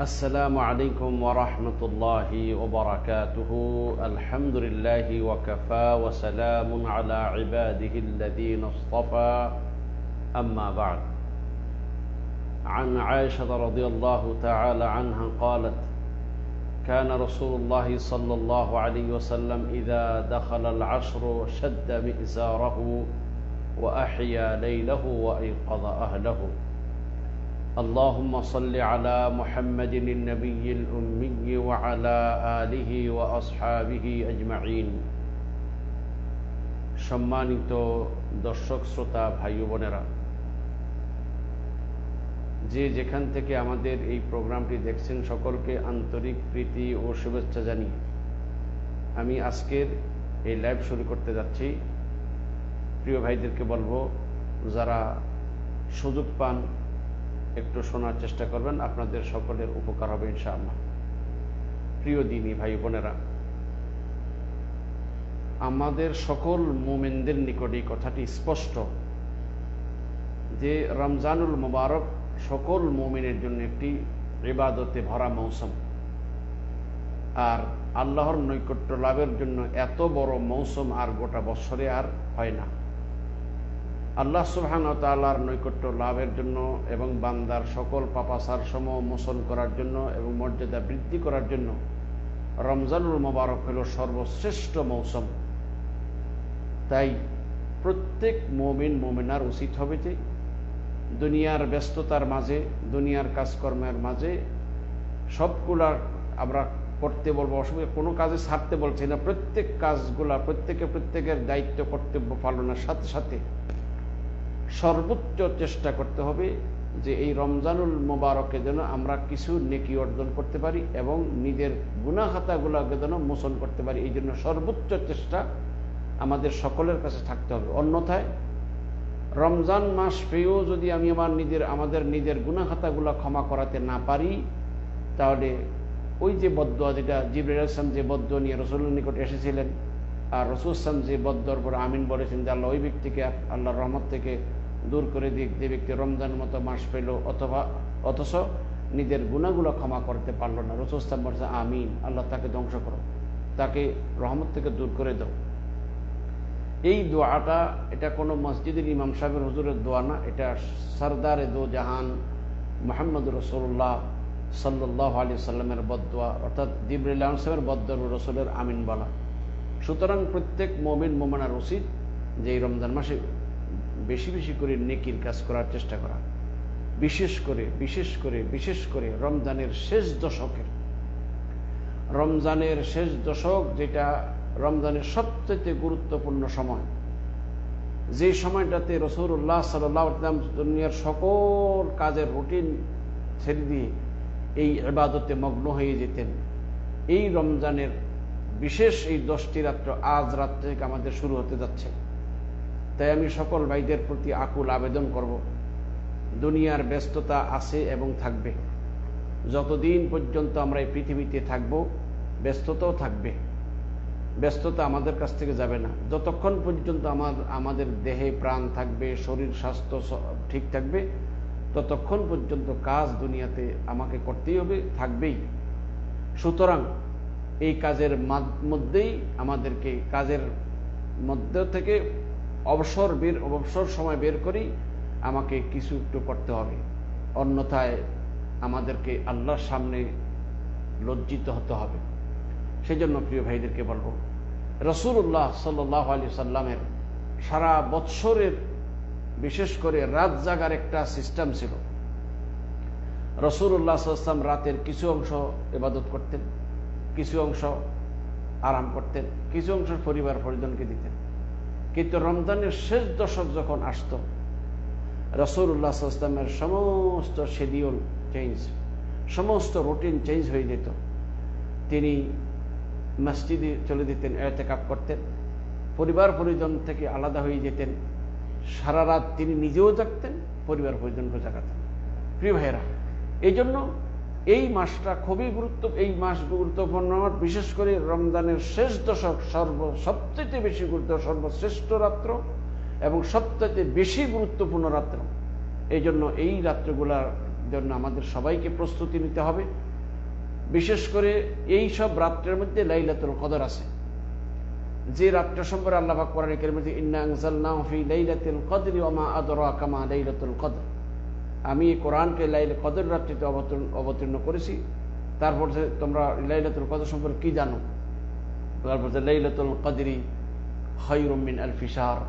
السلام عليكم ورحمة الله وبركاته. الحمد لله وكفى وسلام على عباده الذين اصطفى. أما بعد. عن عائشة رضي الله تعالى عنها قالت كان رسول الله صلى الله عليه وسلم إذا دخل العشر شد مئزاره وأحيا ليله وأيقظ أهله. اللهم صل على محمد النبي الأمي وعلى آله وأصحابه أجمعين সম্মানিত দর্শক শ্রোতা ভাই বোনেরা যে যেখান থেকে আমাদের এই প্রোগ্রামটি দেখছেন সকলকে আন্তরিক প্রীতি ও শুভেচ্ছা জানিয়ে আমি আজকের এই লাইভ শুরু করতে যাচ্ছি প্রিয় ভাইদেরকে বলবো যারা সুযোগ পান একটু শোনার চেষ্টা করবেন, আপনাদের সকলের উপকার হবে ইনশাআল্লাহ। প্রিয় দিনী ভাই বোনেরা, আমাদের সকল মোমেনদের নিকট এই কথাটি স্পষ্ট যে রমজানুল মুবারক সকল মোমেনের জন্য একটি ইবাদতে ভরা মৌসুম। আর আল্লাহর নৈকট্য লাভের জন্য এত বড় মৌসুম আর গোটা বছরে আর হয় না। আল্লাহ সুবহান তাল্লাহর নৈকট্য লাভের জন্য এবং বান্দার সকল পাপাসার সম মোচন করার জন্য এবং মর্যাদা বৃদ্ধি করার জন্য রমজানুল মোবারক হল সর্বশ্রেষ্ঠ মৌসুম। তাই প্রত্যেক মোমিন, মোমিনার উচিত হবে যে দুনিয়ার ব্যস্ততার মাঝে, দুনিয়ার কাজকর্মের মাঝে সবগুলা আমরা করতে বলব, অসুবিধা কোনো কাজে ছাড়তে বলছি না। প্রত্যেক কাজগুলা, প্রত্যেকে প্রত্যেকের দায়িত্ব, কর্তব্য পালনের সাথে সাথে সর্বোচ্চ চেষ্টা করতে হবে যে এই রমজানুল মোবারকে যেন আমরা কিছু নেকি অর্জন করতে পারি এবং নিজের গুণাখাতাগুলোকে যেন মোচন করতে পারি। এই জন্য সর্বোচ্চ চেষ্টা আমাদের সকলের কাছে থাকতে হবে। অন্যথায় রমজান মাস পেয়েও যদি আমি আমার নিজের, আমাদের নিজের গুণাখাতাগুলো ক্ষমা করাতে না পারি, তাহলে ওই যে বদ্ধ যেটা জিবরুল ইসলাম যে বদ্ধ নিয়ে রসুল্লার নিকট এসেছিলেন, আর রসুল ইসলাম যে বদ্ধর পর আমিন বলেছেন যে আল্লাহ ওই ব্যক্তিকে আল্লাহর রহমত থেকে দূর করে দিক যে ব্যক্তি রমজান মতো মাস পেল, অথবা অথচ নিজের গুণাগুলো ক্ষমা করতে পারল না রসুল ইসলাম বলছে, আমিন, আল্লাহ তাকে ধ্বংস করো, তাকে রহমত থেকে দূর করে দাও। এই দোয়াটা, এটা কোনো মসজিদের ইমাম সাহেবের হুজুরের দোয়া না, এটা সরদারে দো জাহান মোহাম্মদ রসুল্লাহ সাল্লাহ আলি সাল্লামের বদোয়া অর্থাৎ দিবরুল্লাহ সাহেবের বদ্দর রসুলের আমিন বলা। সুতরাং প্রত্যেক মমিন, মোমানার উচিত যে রমজান মাসে বেশি বেশি করে নেকির কাজ করার চেষ্টা করা। বিশেষ করে বিশেষ করে বিশেষ করে রমজানের শেষ দশকের। রমজানের শেষ দশক যেটা রমজানের সবচেয়ে গুরুত্বপূর্ণ সময়। যে সময়টাতে রসুল্লাহ সাল্লাম দুনিয়ার সকল কাজের রুটিন ছেড়ে দিয়ে এই এবাদতে মগ্ন হয়ে যেতেন। এই রমজানের বিশেষ এই দশটি রাত্র আজ রাত থেকে আমাদের শুরু হতে যাচ্ছে। তাই আমি সকল ভাইদের প্রতি আকুল আবেদন করব। দুনিয়ার ব্যস্ততা আছে এবং থাকবে। যতদিন পর্যন্ত আমরা এই পৃথিবীতে থাকব, ব্যস্ততাও থাকবে। ব্যস্ততা আমাদের কাছ থেকে যাবে না। যতক্ষণ পর্যন্ত আমার, আমাদের দেহে প্রাণ থাকবে, শরীর, স্বাস্থ্য ঠিক থাকবে, ততক্ষণ পর্যন্ত কাজ দুনিয়াতে আমাকে করতেই হবে, থাকবেই। সুতরাং এই কাজের মধ্যেই আমাদেরকে, কাজের মধ্য থেকে অবসর বের, অবসর সময় বের করেই আমাকে কিছু একটু করতে হবে। অন্যথায় আমাদেরকে আল্লাহর সামনে লজ্জিত হতে হবে। সেই জন্য প্রিয় ভাইদেরকে বলব রসুল্লাহ সাল্লাহ আলি সাল্লামের সারা বৎসরের বিশেষ করে রাত জাগার একটা সিস্টেম ছিল। রসুল্লাহ সাল্লাম রাতের কিছু অংশ ইবাদত করতেন, কিছু অংশ আরাম করতেন, কিছু অংশ পরিবার পরিজনকে দিতেন। কিন্তু রমজানের শেষ দশক যখন আসত রসুল্লাহ সাল্লামের সমস্ত শিডিউল চেঞ্জ সমস্ত রুটিন চেঞ্জ হয়ে যেত। তিনি মসজিদে চলে দিতেন এতেকাপ করতেন, পরিবার পরিজন থেকে আলাদা হয়ে যেতেন, সারা রাত তিনি নিজেও জাগতেন, পরিবার পরিজনকে জাগাতেন। প্রিয় ভাইয়েরা, এই জন্য এই মাসটা খুবই গুরুত্ব, এই মাস গুরুত্বপূর্ণ, বিশেষ করে রমজানের শেষ দশক সর্ব, সবচেয়ে বেশি গুরুত্ব, সর্বশ্রেষ্ঠ রাত্র এবং সবচেয়ে বেশি গুরুত্বপূর্ণ রাত্র। এই জন্য এই রাত্রগুলার জন্য আমাদের সবাইকে প্রস্তুতি নিতে হবে। বিশেষ করে এই সব রাত্রের মধ্যে লাইলাতুল কদর আছে। যে রাতটা সম্পর্কে আল্লাহ কোরআন ইন্না আনজালনাহু ফি লাইলাতিল কদরি ওয়া মা আদরাকা লাইলাতুল কদর। আমি কোরআনকে লাইল কদর রাত্রিতে অবতীর্ণ অবতীর্ণ করেছি। তারপর যে তোমরা লাইলাতুল কদর সম্পর্কে কি জানো? তারপর যে লাইলাতুল কদরি খৈরুম মিন আলফি শাহর।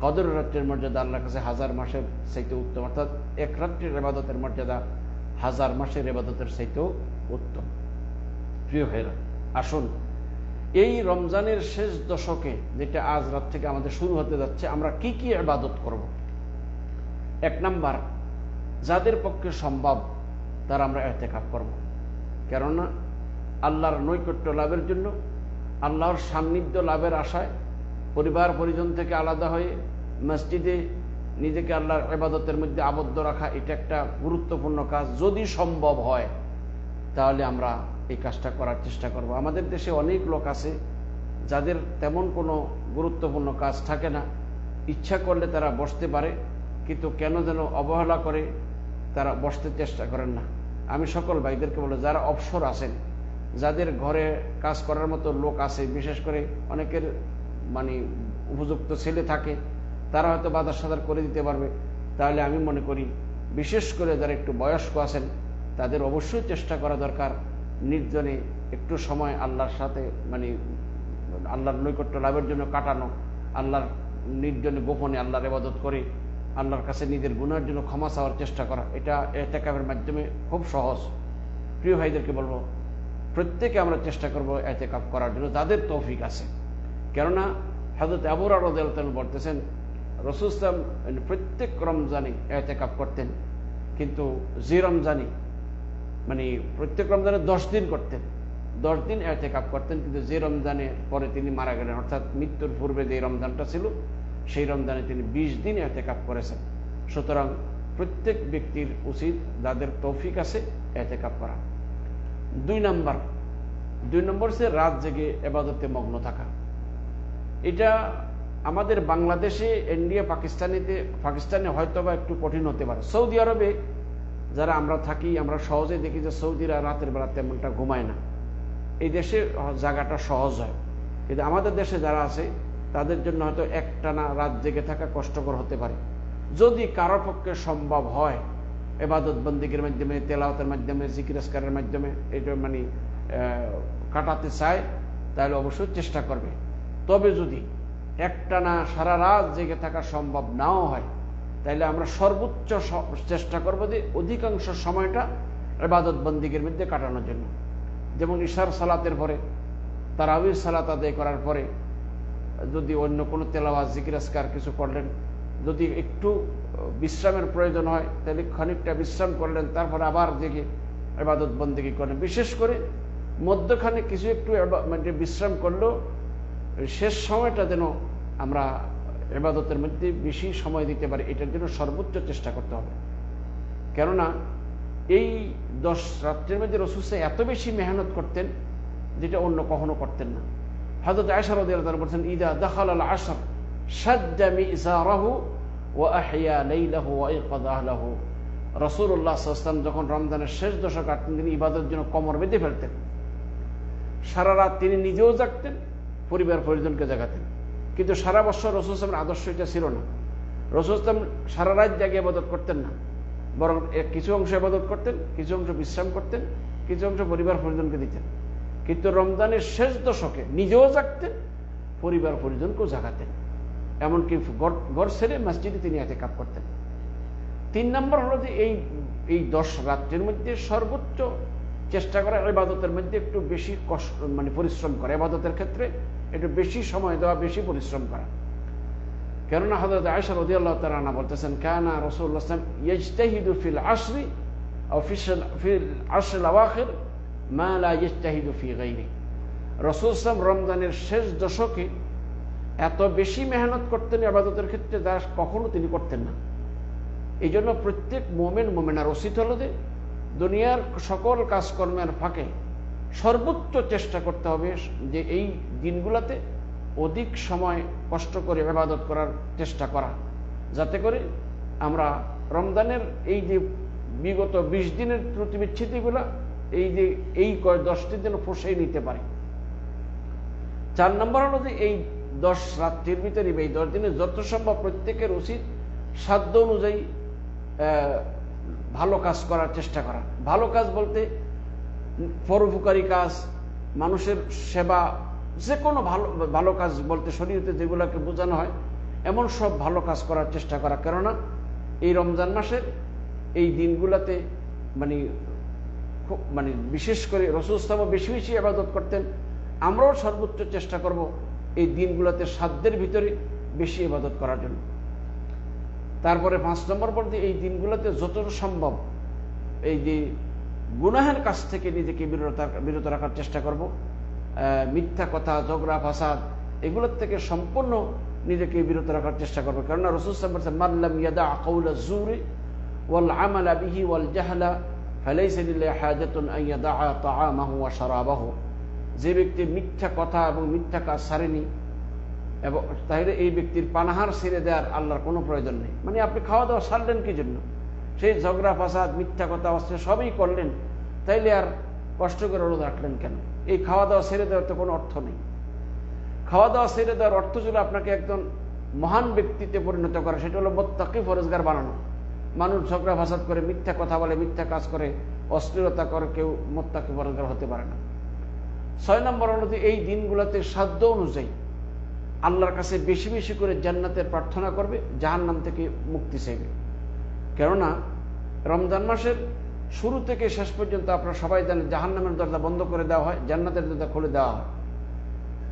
কদর রাত্রের মর্যাদা আল্লাহর কাছে হাজার মাসের চাইতে উত্তম। অর্থাৎ এক রাত্রির এবাদতের মর্যাদা হাজার মাসের এবাদতের চাইতেও উত্তম। প্রিয় ভাইরা আসুন। এই রমজানের শেষ দশকে যেটা আজ রাত থেকে আমাদের শুরু হতে যাচ্ছে, আমরা কি কি এবাদত করব? এক নাম্বার যাদের পক্ষে সম্ভব, তারা আমরা এতেকাপ করব। কেননা, আল্লাহর নৈকট্য লাভের জন্য, আল্লাহর সান্নিধ্য লাভের আশায়, পরিবার পরিজন থেকে আলাদা হয়ে মসজিদে নিজেকে আল্লাহর এবাদতের মধ্যে আবদ্ধ রাখা, এটা একটা গুরুত্বপূর্ণ কাজ। যদি সম্ভব হয়, তাহলে আমরা এই কাজটা করার চেষ্টা করব। আমাদের দেশে অনেক লোক আছে, যাদের তেমন কোনো গুরুত্বপূর্ণ কাজ থাকে না। ইচ্ছা করলে তারা বসতে পারে, কিন্তু কেন যেন অবহেলা করে তারা বসতে চেষ্টা করেন না। আমি সকল ভাইদেরকে বলে, যারা অবসর আছেন, যাদের ঘরে কাজ করার মতো লোক আছে, বিশেষ করে অনেকের মানে উপযুক্ত ছেলে থাকে, তারা হয়তো বাজার সাদার করে দিতে পারবে। তাহলে আমি মনে করি, বিশেষ করে যারা একটু বয়স্ক আছেন, তাদের অবশ্যই চেষ্টা করা দরকার, নির্জনে একটু সময় আল্লাহর সাথে মানে আল্লাহর নৈকট্য লাভের জন্য কাটানো, আল্লাহর নির্জনে গোপনে আল্লাহর এবাদত করে আল্লাহর কাছে নিজের গুণের জন্য ক্ষমা চাওয়ার চেষ্টা করা। এটা এতেকাবের মাধ্যমে খুব সহজ। প্রিয় ভাইদেরকে বলব, প্রত্যেকে আমরা চেষ্টা করব এতেকাপ করার জন্য, যাদের তৌফিক আছে। কেননা হজরত আবুর আরদান বলতেছেন, রসুল ইসলাম প্রত্যেক রমজানে এতেকাপ করতেন। কিন্তু যে রমজানি মানে প্রত্যেক রমজানে দশ দিন করতেন। দশ দিন এতেকাপ করতেন, কিন্তু যে রমজানে পরে তিনি মারা গেলেন। অর্থাৎ মৃত্যুর পূর্বে যে রমজানটা ছিল সেই রমজানে তিনি বিশ দিন এতেকাপ করেছেন। সুতরাং প্রত্যেক ব্যক্তির উচিত যাদের তৌফিক আছে এতেকাপ করা। দুই নম্বর দুই নম্বর সে রাত জেগে এবাদতে মগ্ন থাকা। এটা আমাদের বাংলাদেশে, ইন্ডিয়া, পাকিস্তানিতে, পাকিস্তানে হয়তো বা একটু কঠিন হতে পারে। সৌদি আরবে যারা আমরা থাকি, আমরা সহজে দেখি যে সৌদিরা রাতের বেলা তেমনটা ঘুমায় না। এই দেশে জায়গাটা সহজ হয়। কিন্তু আমাদের দেশে যারা আছে তাদের জন্য হয়তো একটানা রাত জেগে থাকা কষ্টকর হতে পারে। যদি কারও পক্ষে সম্ভব হয়, এবাদত বন্দিকের মাধ্যমে তেলাওতের মাধ্যমে, জিকিরস্কারের মাধ্যমে, এটা মানে কাটাতে চায়, তাহলে অবশ্যই চেষ্টা করবে। তবে যদি একটানা সারা রাত জেগে থাকা সম্ভব নাও হয়, তাহলে আমরা সর্বোচ্চ চেষ্টা করব যে অধিকাংশ সময়টা এবাদত বন্দিকের মধ্যে কাটানোর জন্য। যেমন ঈশার সালাতের পরে, তারাবির সালাত আদায় করার পরে যদি অন্য কোনো তেলাওয়াজ জিকিরাজকার কিছু করলেন, যদি একটু বিশ্রামের প্রয়োজন হয়, তাহলে খানিকটা বিশ্রাম করলেন, তারপরে আবার জেগে এবাদত বন্দিগি করেন। বিশেষ করে মধ্যখানে কিছু একটু মানে বিশ্রাম করলেও শেষ সময়টা যেন আমরা এবাদতের মধ্যে বেশি সময় দিতে পারি, এটার জন্য সর্বোচ্চ চেষ্টা করতে হবে। কেননা, এই দশ রাত্রের মধ্যে রসুসে এত বেশি মেহনত করতেন, যেটা অন্য কখনো করতেন না। হজরত আয়সার বলছেন, ইদা দখাল আল আসর সাজ্জামি ইসারাহু ও আহিয়া লাইলাহু সাল্লাম যখন রমজানের শেষ দশক কাটতেন, তিনি ইবাদতের জন্য কমর বেঁধে ফেলতেন। সারা রাত তিনি নিজেও জাগতেন, পরিবার পরিজনকে জাগাতেন। কিন্তু সারা বছর রসুল ইসলামের আদর্শ এটা ছিল না। রসুল ইসলাম সারা রাত জাগে আবাদত করতেন না। বরং কিছু অংশ আবাদত করতেন, কিছু অংশ বিশ্রাম করতেন, কিছু অংশ পরিবার পরিজনকে দিতেন। কিন্তু রমজানের শেষ দশকে নিজেও জাগতেন, পরিবার পরিজনকেও জাগাতেন। এমনকি ঘর ছেড়ে মসজিদে তিনি এতে কাপ করতেন। তিন নম্বর হলো যে এই এই দশ রাত্রের মধ্যে সর্বোচ্চ চেষ্টা করা এবাদতের মধ্যে একটু বেশি কষ্ট মানে পরিশ্রম করা। এবাদতের ক্ষেত্রে একটু বেশি সময় দেওয়া, বেশি পরিশ্রম করা। কেননা হজরত আয়সা রদি আল্লাহ তালা বলতেছেন, কানা রসুল্লাহ ইজতাহিদু ফিল আশরি, ফিল আশরিল আওয়াখির মা রমজানের শেষ দশকে এত বেশি মেহনত করতেন আবাদতের ক্ষেত্রে যা কখনো তিনি করতেন না। এই জন্য প্রত্যেক মোমেন, মোমেনার রসিদ হল যে দুনিয়ার সকল কাজকর্মের ফাঁকে সর্বোচ্চ চেষ্টা করতে হবে যে এই দিনগুলোতে অধিক সময় কষ্ট করে আবাদত করার চেষ্টা করা। যাতে করে আমরা রমজানের এই যে বিগত বিশ দিনের ত্রুটি বিচ্ছিতিগুলা এই যে এই দশটি যেন পোষাই নিতে পারে। চার নম্বর হলো যে এই দশ রাত্রির ভিতরে এই দশ দিনে যত সম্ভব প্রত্যেকের উচিত সাধ্য অনুযায়ী ভালো কাজ করার চেষ্টা করা। ভালো কাজ বলতে পরোপকারী কাজ, মানুষের সেবা, যে কোনো ভালো ভালো কাজ বলতে শরীরতে যেগুলোকে বোঝানো হয়, এমন সব ভালো কাজ করার চেষ্টা করা। কেননা এই রমজান মাসের এই দিনগুলোতে মানে খুব মানে বিশেষ করে রসুলস্তাম বেশি বেশি আবাদত করতেন। আমরাও সর্বোচ্চ চেষ্টা করব এই দিনগুলোতে সাধ্যের ভিতরে বেশি ইবাদত করার জন্য। তারপরে পাঁচ নম্বর পর্যন্ত এই দিনগুলোতে যতটা সম্ভব এই যে গুনাহের কাছ থেকে নিজেকে বিরত বিরত রাখার চেষ্টা করব। মিথ্যা কথা, ঝগড়া, ফাসাদ, এগুলোর থেকে সম্পূর্ণ নিজেকে বিরত রাখার চেষ্টা করব। কেননা রসুল সাহেব মাল্লাম ইয়াদা আকাউলা জুরি ওয়াল আমালা বিহি ওয়াল জাহলা ফালাইসিল্লাহ হাজাতুন আইয়াদা তাআমাহু ওয়া শারাবাহু। যে ব্যক্তি মিথ্যা কথা এবং মিথ্যা কাজ সারেনি এবং তাহলে এই ব্যক্তির পানাহার ছেড়ে দেওয়ার আল্লাহর কোনো প্রয়োজন নেই। মানে আপনি খাওয়া দাওয়া সারলেন কি জন্য? সেই ঝগড়া, ফাসাদ, মিথ্যা কথা, অস্ত্র সবই করলেন, তাইলে আর কষ্ট করে রোদ রাখলেন কেন? এই খাওয়া দাওয়া ছেড়ে দেওয়ার তো কোনো অর্থ নেই। খাওয়া দাওয়া ছেড়ে দেওয়ার অর্থ ছিল আপনাকে একজন মহান ব্যক্তিতে পরিণত করা। সেটা হলো মোত্তাকি ফরজগার বানানো। মানুষ ঝগড়া ফাসাদ করে, মিথ্যা কথা বলে, মিথ্যা কাজ করে অস্থিরতা করে, কেউ মোত্তাকি ফরজগার হতে পারে না। ছয় নম্বর হলো এই দিনগুলোতে সাধ্য অনুযায়ী আল্লাহর কাছে বেশি বেশি করে জান্নাতের প্রার্থনা করবে জাহান নাম থেকে মুক্তি চাইবে। কেননা, রমজান মাসের শুরু থেকে শেষ পর্যন্ত আপনারা সবাই জানেন জাহান নামের দরজা বন্ধ করে দেওয়া হয়, জান্নাতের দরজা খুলে দেওয়া হয়।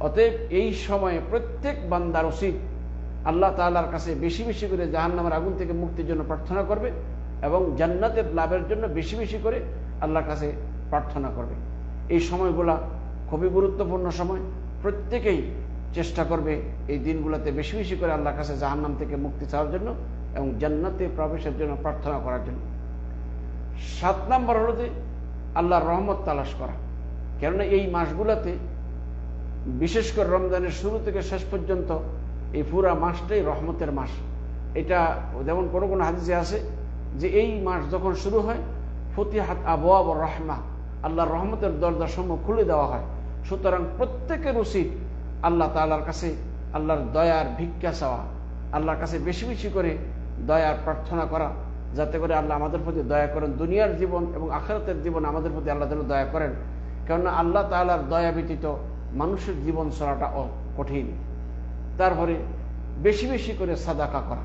অতএব এই সময়ে প্রত্যেক বান্দার উচিত আল্লাহ তালার কাছে বেশি বেশি করে জাহান নামের আগুন থেকে মুক্তির জন্য প্রার্থনা করবে এবং জান্নাতের লাভের জন্য বেশি বেশি করে আল্লাহর কাছে প্রার্থনা করবে। এই সময়গুলা খুবই গুরুত্বপূর্ণ সময়। প্রত্যেকেই চেষ্টা করবে এই দিনগুলোতে বেশি বেশি করে আল্লাহর কাছে জাহান্নাম থেকে মুক্তি চাওয়ার জন্য এবং জান্নাতে প্রবেশের জন্য প্রার্থনা করার জন্য। সাত নম্বর হলো যে আল্লাহর রহমত তালাশ করা। কেননা এই মাসগুলোতে, বিশেষ করে রমজানের শুরু থেকে শেষ পর্যন্ত এই পুরা মাসটাই রহমতের মাস। এটা যেমন কোনো কোনো হাদিসে আছে যে এই মাস যখন শুরু হয়, ফতিহাত আবহাব রহমা, আল্লাহর রহমতের দরজা সমূহ খুলে দেওয়া হয়। সুতরাং প্রত্যেকের উচিত আল্লাহ তালার কাছে আল্লাহর দয়ার ভিক্ষা চাওয়া, আল্লাহর কাছে বেশি বেশি করে দয়ার প্রার্থনা করা, যাতে করে আল্লাহ আমাদের প্রতি দয়া করেন, দুনিয়ার জীবন এবং আখেরাতের জীবন আমাদের প্রতি আল্লাহ যেন দয়া করেন। কেননা আল্লাহ তালার দয়া ব্যতীত মানুষের জীবন চলাটা কঠিন। তারপরে বেশি বেশি করে সাদাকা করা।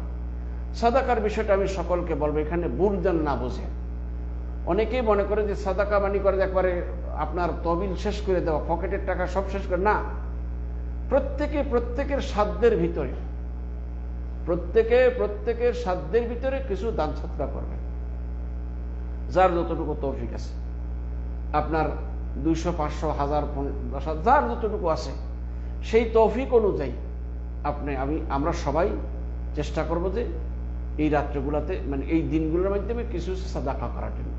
সাদাকার বিষয়টা আমি সকলকে বলব, এখানে বুঝদেন না বোঝে। অনেকেই মনে করে যে সাদাকা বানি করে একবারে আপনার তবিল শেষ করে দেওয়া, পকেটের টাকা সব শেষ করে। না, প্রত্যেকে প্রত্যেকের সাধ্যের ভিতরে, প্রত্যেকে প্রত্যেকের সাধ্যের ভিতরে কিছু দান সৎকা করবে যার যতটুকু তৌফিক আছে। আপনার দুইশো, পাঁচশো, হাজার দশ হাজার, যার যতটুকু আছে, সেই তৌফিক অনুযায়ী আপনি, আমি, আমরা সবাই চেষ্টা করব যে এই রাত্রেগুলোতে মানে এই দিনগুলোর মাধ্যমে কিছু সাদাকা করার জন্য।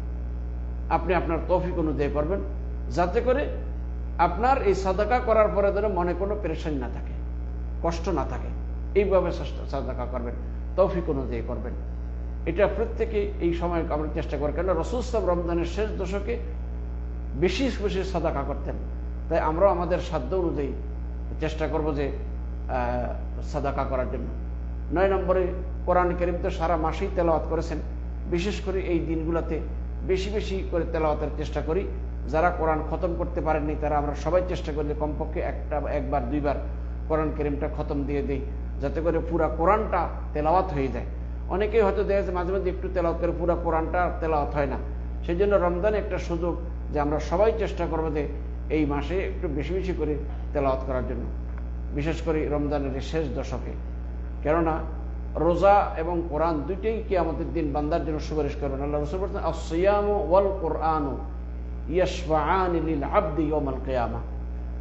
আপনি আপনার তৌফিক অনুযায়ী করবেন, যাতে করে আপনার এই সাদাকা করার পরে যেন মনে কোনো পেরেশানি না থাকে, কষ্ট না থাকে। এইভাবে সাদাকা করবেন, তৌফিক অনুযায়ী করবেন। এটা প্রত্যেকে এই সময় আমরা চেষ্টা করি কেন রসুল সাহেব রমজানের শেষ দশকে বেশি বেশি সাদাকা করতেন। তাই আমরাও আমাদের সাধ্য অনুযায়ী চেষ্টা করব যে সাদাকা করার জন্য। নয় নম্বরে কোরআন করিম তো সারা মাসেই তেলাওয়াত করেছেন। বিশেষ করে এই দিনগুলোতে বেশি বেশি করে তেলাওয়াতের চেষ্টা করি। যারা কোরআন খতম করতে পারেননি, তারা আমরা সবাই চেষ্টা করি কমপক্ষে একটা একবার, দুইবার কোরআন করিমটা খতম দিয়ে দিই, যাতে করে পুরা কোরআনটা তেলাওয়াত হয়ে যায়। অনেকেই হয়তো দেখা যাচ্ছে মাঝে মাঝে একটু তেলাওয়াত করে পুরা কোরআনটা তেলাওয়াত হয় না। সেই জন্য রমজানে একটা সুযোগ যে আমরা সবাই চেষ্টা করব যে এই মাসে একটু বেশি বেশি করে তেলাওয়াত করার জন্য। বিশেষ করে রমজানের শেষ দশকে। কেননা, রোজা এবং কোরআন দুইটাই কি আমাদের দিন বান্দার জন্য সুপারিশ করবেন। আল্লাহ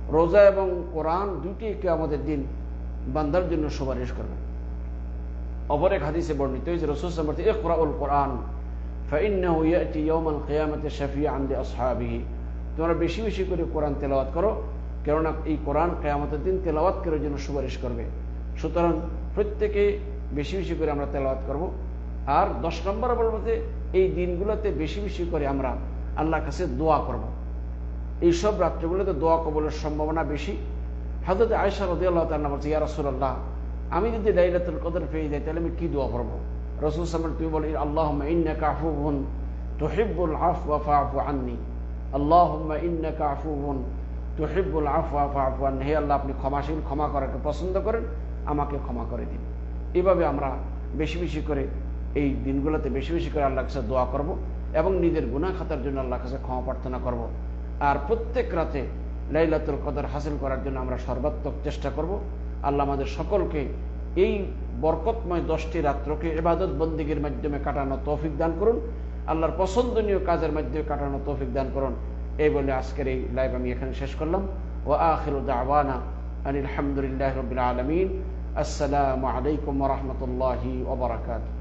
রোজা এবং কোরআন দুইটি কে আমাদের দিন বান্দার জন্য সুপারিশ করবেন। অপর এক হাদিসে বর্ণিত হয়েছে, রসুল সামর্থ এ কোরআল কোরআন, ফাইন্নাহু ইয়াতি ইয়মাল আন্দে আসহাবিহি। তোমরা বেশি বেশি করে কোরআন তেলাওয়াত করো কেননা এই কোরআন কেয়ামতের দিন তেলাওয়াত করার জন্য সুপারিশ করবে। সুতরাং প্রত্যেকে বেশি বেশি করে আমরা তেলাওয়াত করব। আর দশ নম্বর বলব যে এই দিনগুলোতে বেশি বেশি করে আমরা আল্লাহর কাছে দোয়া করব। এইসব রাত্রিগুলোতে দোয়া কবলের সম্ভাবনা বেশি। হাজরত আয়সা রদি আল্লাহ তাল্লাহ বলছে, ইয়া রসুল্লাহ আমি যদি লাইলাতুল কদর পেয়ে যাই, তাহলে আমি কি দোয়া করব? রসুল সালাম তুমি বলি আল্লাহ ইন্নাকা আফুবুন তুহিব্বুল আফওয়া ফাআফু আন্নি। আল্লাহুম্মা ইন্নাকা আফুবুন তুহিব্বুল আফওয়া ফাআফু আন্নি হে আল্লাহ, আপনি ক্ষমাশীল, ক্ষমা করাকে পছন্দ করেন, আমাকে ক্ষমা করে দিন। এভাবে আমরা বেশি বেশি করে এই দিনগুলোতে বেশি বেশি করে আল্লাহর কাছে দোয়া করব এবং নিজের গুনাহ খাতার জন্য আল্লাহ কাছে ক্ষমা প্রার্থনা করব। আর প্রত্যেক রাতে লাইলাতুল কদর হাসিল করার জন্য আমরা সর্বাত্মক চেষ্টা করব। আল্লাহ আমাদের সকলকে এই বরকতময় দশটি রাত্রকে এবাদত বন্দিগির মাধ্যমে কাটানো তৌফিক দান করুন। আল্লাহর পছন্দনীয় কাজের মাধ্যমে কাটানো তৌফিক দান করুন। এই বলে আজকের এই লাইভ আমি এখানে শেষ করলাম ও আখির দাওয়ানা আনিল আলহামদুলিল্লাহ রবিল আলমিন আসসালামু আলাইকুম রহমতুল্লাহি ওবরাকাতু